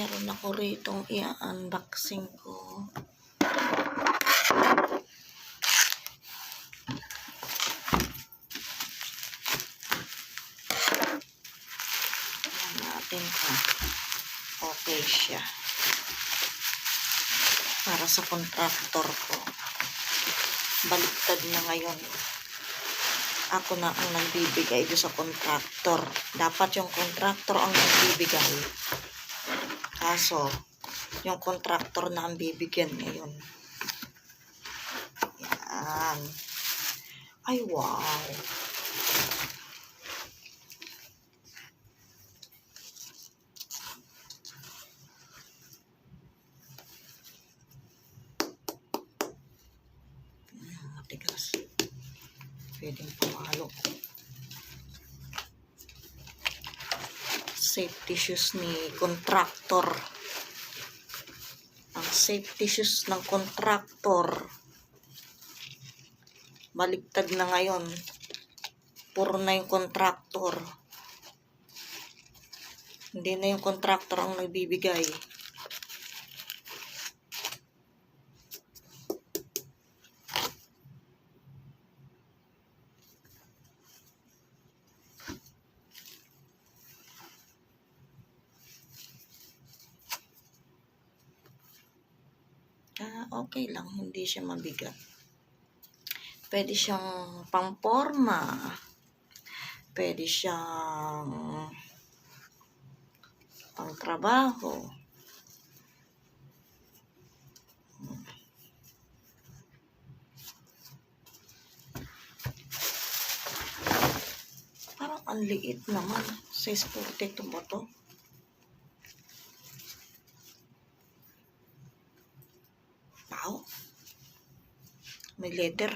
meron ako rito i-unboxing ko. Ayan natin ha. Okay siya. Para sa kontraktor ko. Baliktad na ngayon. Ako na ang nagbibigay doon sa kontraktor. Dapat yung kontraktor ang nagbibigay. Kaso, yung kontraktor na ang bibigyan ngayon. Yan. Ay, wow. Ayan, Matigas. Pwedeng pamalo. Safety shoes ni kontraktor. Ang safety shoes ng kontraktor. Baliktad na ngayon. Puro na yung kontraktor. Hindi na yung kontraktor ang nagbibigay. Okay lang. Hindi siya mabigat. Pwede siyang pangporma. Pwede siyang pangtrabaho. Parang ang liit naman. Size 42 ba to? Wow. May leather.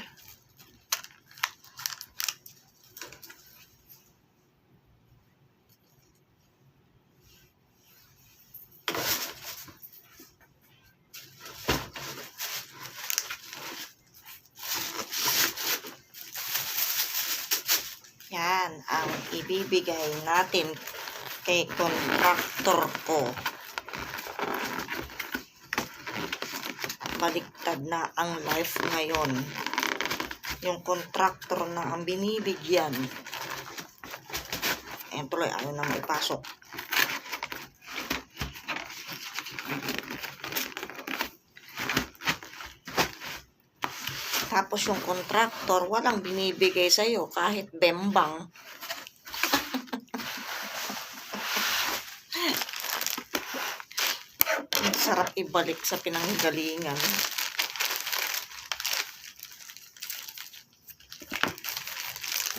Yan ang ibibigay natin kay kontraktor ko. Baliktad na ang life ngayon. Yung contractor na ang binibigyan. Ayan tuloy, ayaw na maipasok. Tapos yung contractor, walang binibigay sa'yo kahit bembang. Sarap ibalik sa pinanggalingan.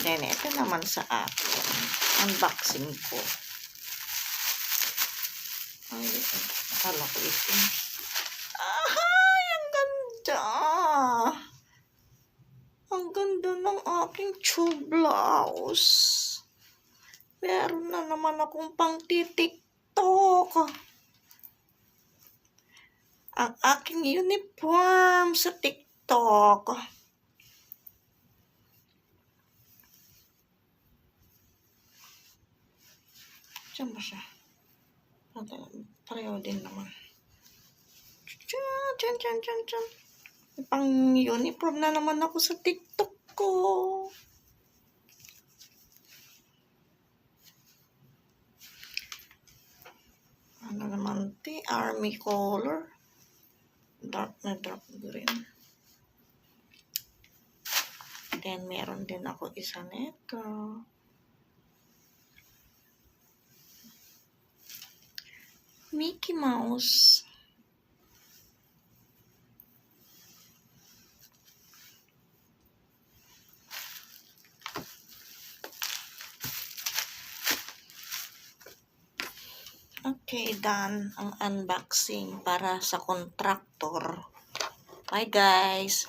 Then, ito naman sa akin. Unboxing ko. Ay, akala ko ito. Ay, ang ganda! Ang ganda ng aking tube blouse. Meron na naman akong pang titiktok ang aking uniform sa TikTok. Diyan ba siya? Pareho din naman. Diyan, diyan, diyan, diyan, diyan. Uniform na naman ako sa TikTok ko. Ano naman ti? Army color dark na dark green. Then, meron din ako isa nito. Mickey Mouse. Okay, done ang unboxing para sa kontraktor. Bye guys!